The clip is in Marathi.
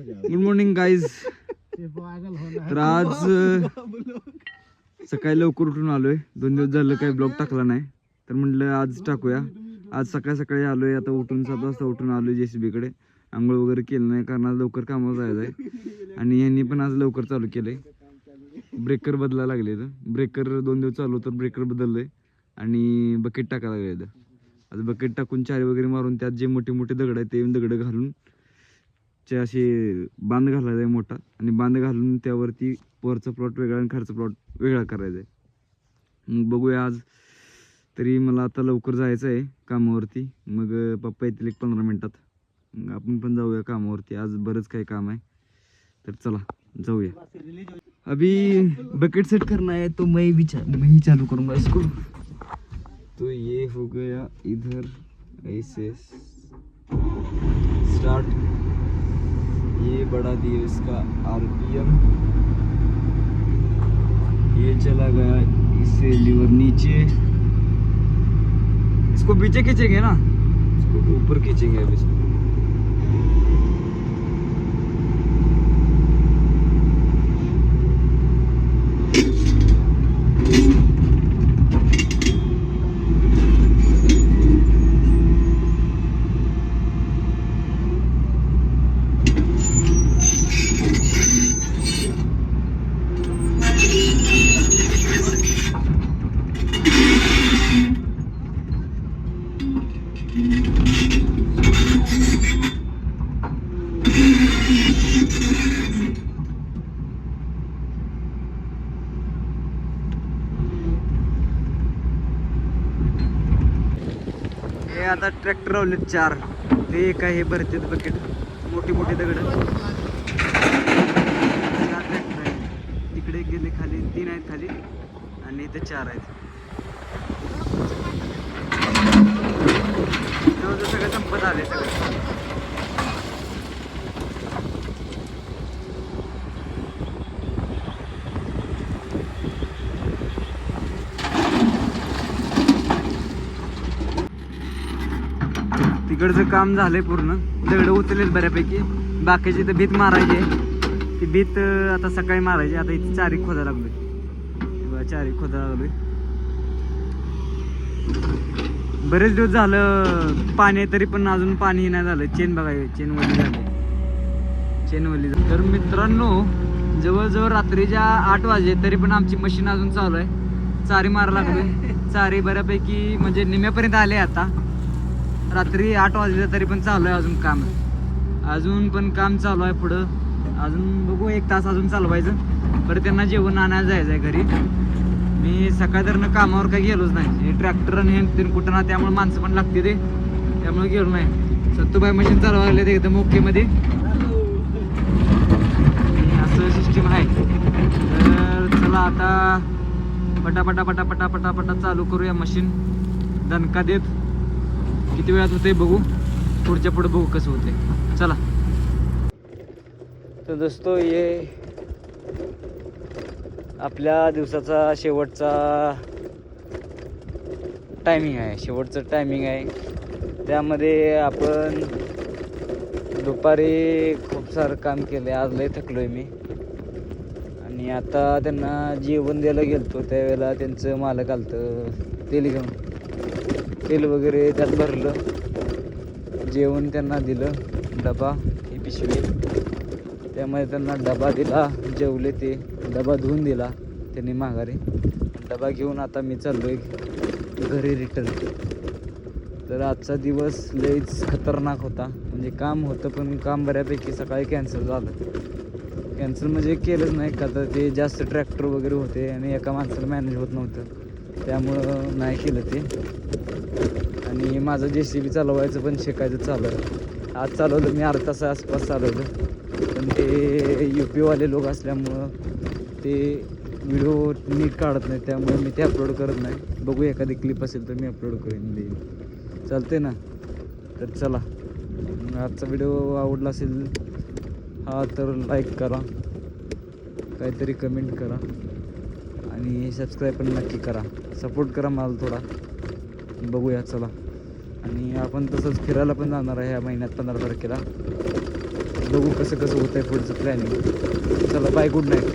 गुड मॉर्निंग गाईज तर आज सकाळी लवकर उठून आलोय. दोन दिवस झालं काही ब्लॉग टाकला नाही. तर म्हटलं आज टाकूया. आज सकाळी सकाळी आलोय. आता उठून सात वाजता उठून आलोय जेसीबी कडे आंघोळ वगैरे केलं नाही कारण आज लवकर कामावर जायचं आहे. आणि यांनी पण आज लवकर चालू केलंय. ब्रेकर बदलायला लागले ब्रेकर दोन दिवस चालू तर ब्रेकर बदललंय. आणि बकेट टाकायला लागले आता बकेट टाकून चारी वगैरे मारून त्यात जे मोठे मोठे दगड आहेत ते दगड घालून चे असे बांध घालायचा आहे मोठा आणि बांध घालून त्यावरती वरचा प्लॉट वेगळा आणि खालचा प्लॉट वेगळा करायचा आहे. मग बघूया आज तरी मला आता लवकर जायचं आहे कामावरती. मग पप्पा येतील एक पंधरा मिनटात. मग आपण पण जाऊया कामावरती. आज बरंच काही काम आहे. तर चला जाऊया. अभी बकेट सेट करना है तो मैं भी चा, मैं ही चालू करूंगा इसको तो ये हो गया इधर ऐसे बढ़ा दिए इसका आरपीएम। ये चला गया इसे लीवर नीचे। इसको पीछे खींचेंगे ना? इसको ऊपर खींचेंगे अब इसको। हे आता ट्रॅक्टर लावले चार. ते एक आहे भरतेत बकेट. मोठी मोठी दगड. चार ट्रॅक्टर आहेत. तिकडे गेले खाली तीन आहेत खाली आणि इथे चार आहेत. जवळजवळ सगळं संपत आले सगळं. तिकडचं काम झालंय पूर्ण. दगड उचलेल बऱ्यापैकी. बाकीची तर भीत मारायची. आहे ती भीत आता सकाळी मारायची. आता इथे चारी खोदा लागलोय. चारी खोदा लागलोय. बरेच दिवस झालं पाणी आहे, तरी पण अजून पाणी नाही झालं. चेन बघा चेन वली झाली. चेन वली तर मित्रांनो जवळजवळ रात्रीच्या आठ वाजे तरी पण आमची मशीन अजून चालू आहे. चारी मारा लागलोय. चारी बऱ्यापैकी म्हणजे निम्यापर्यंत आले आता. रात्री आठ वाजले तरी पण चालू आहे अजून काम. अजून पण काम चालू आहे पुढं. अजून बघू एक तास अजून चालवायचं. परत त्यांना जेवण आणायला जायचं आहे घरी. मी सकाळ तर कामावर काही गेलोच नाही. ट्रॅक्टर आणि हे ते कुठं ना त्यामुळे माणसं पण लागते ते. त्यामुळे गेलो नाही. सत्तूबाई मशीन चालवायला लागले ते एकदम ओकेमध्ये असं सिस्टीम आहे. तर चला आता पटापटा पटापटा पटापटा चालू करूया मशीन दणका देत. किती वेळात होते बघू. पुढच्या पुढे बघू कसं होते चला. तर दोस्तो ये. आपल्या दिवसाचा शेवटचा टायमिंग आहे. शेवटचं टायमिंग आहे. त्यामध्ये आपण दुपारी खूप सारं काम केलं आहे आज लय आहे मी. आणि आता त्यांना जेवण द्यायला गेलतो. त्यावेळेला त्यांचं मालक आलतं. तेल घेऊन. तेल वगैरे त्यात भरलं. जेवण त्यांना दिलं डबा ही पिशवी. त्यामुळे त्यांना डबा दिला जेवले ते. डबा धुवून दिला त्यांनी माघारी. डबा घेऊन आता मी चाललोय घरी रिटर्न तर आजचा दिवस लईच खतरनाक होता. म्हणजे काम होतं पण काम बऱ्यापैकी सकाळी कॅन्सल झालं. कॅन्सल म्हणजे केलंच नाही. का तर ते जास्त ट्रॅक्टर वगैरे होते आणि एका माणसाला मॅनेज होत नव्हतं. त्यामुळं नाही केलं ते. आणि माझं जे सी बी चालवायचं पण शिकायचं चालू आहे. आज चालवलं मी अर्धा तासा आसपास चालवलं. पण ते यू पीवाले लोक असल्यामुळं ते व्हिडिओ नीट काढत नाही त्यामुळे मी ते अपलोड करत नाही. बघू एखादी क्लिप असेल तर मी अपलोड करेन देईन. चालते ना? तर चला. मग आजचा व्हिडिओ आवडला असेल हा तर लाईक करा. काहीतरी कमेंट करा. आणि सबस्क्राईब पण नक्की करा. सपोर्ट करा मला थोडा. बघूया चला. आणि आपण तसंच फिरायला पण जाणार आहे या महिन्यात पंधरा तारखेला. बघू कसं कसं होतं आहे पुढचं प्लॅनिंग चला बाय गुड नाईट